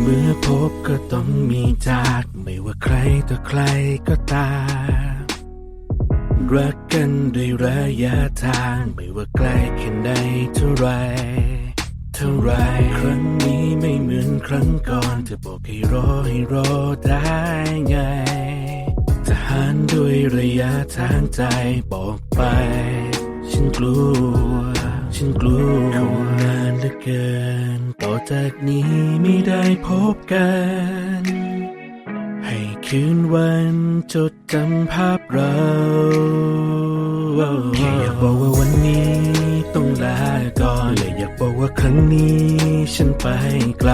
เมื่อพบก็ต้องมีจากไม่ว่าใครต่อใครก็ตามรักกันด้วยระยะทางไม่ว่าไกลแค่ไหนเท่าไรเท่าไรครั้งนี้ไม่เหมือนครั้งก่อนเธอบอกให้รอให้รอได้ไงจะหารด้วยระยะทางใจบอกไป ฉันกลัว ฉันกลัวคงนานเหลือเกิน ต่อจากนี้ไม่ได้พบกัน ให้คืนวันจดจำภาพเราแค่อยากบอกว่าวันนี้ต้องลาก่อนและอยากบอกว่าครั้งนี้ ฉันไปไกล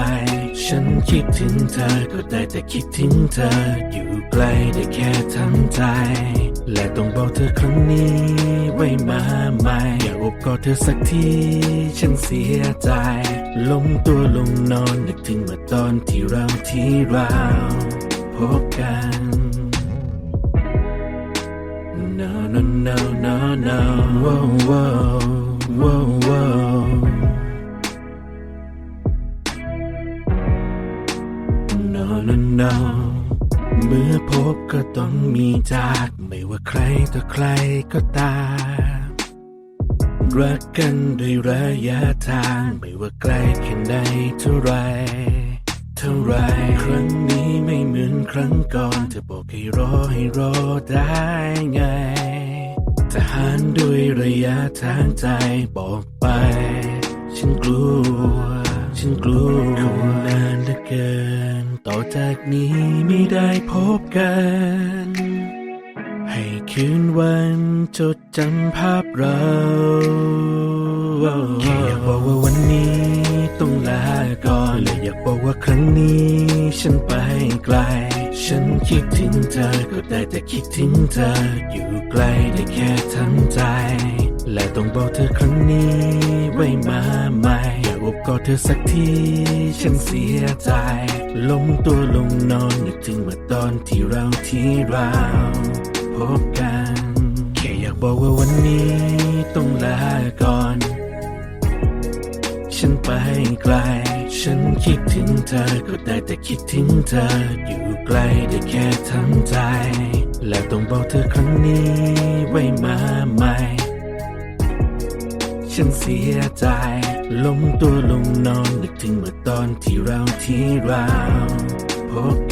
ฉันคิดถึงเธอก็ได้แต่คิดถึงเธอ อยู่ไกลได้แค่ทำใจ และต้องบอกเธอครั้งนี้ไว้มาใหม่ อยากอบกอดเธอสักที ฉันเสียใจ ลงตัวลงนอนนึกถึงเมื่อตอนที่เราที่เราพบกัน No no no no no whoa whoa whoa whoa No no no เมื่อพบก็ต้องมีจาก ไม่ว่าใครต่อใครก็ตาม รักกันด้วยระยะทางไม่ว่าไกลแค่ไหนเท่าไรเท่าไรครั้งนี้ไม่เหมือนครั้งก่อนเธอบอกให้รอให้รอได้ไงจะหารด้วยระยะทางใจบอกไป ฉันกลัว ฉันกลัวคงนานเหลือเกิน ต่อจากนี้ไม่ได้พบกัน ให้คืนวันจดจำภาพเราแค่อยากบอกว่าวันนี้ต้องลาก่อนและอยากบอกว่าครั้งนี้ ฉันไปไกล ฉันคิดถึงเธอก็ได้แต่คิดถึงเธอ อยู่ไกลได้แค่ทำใจ และต้องบอกเธอครั้งนี้ไว้มาใหม่อยากอบกอดเธอสักที ฉันเสียใจลงตัวลงนอนนึกถึงเมื่อตอนที่เราที่เรา บกัน แค่อยากบอกว่าวันนี้ต้องลาก่อน ฉันไปไกล ฉันคิดถึงเธอ ก็ได้แต่คิดถึงเธอ อยู่ไกลได้แค่ทำใจ และต้องบอกเธอครั้งนี้ไว้มาใหม่ ฉันเสียใจลงตัวลงนอนนึกถึงเมื่อตอนที่เราที่เราพบกัน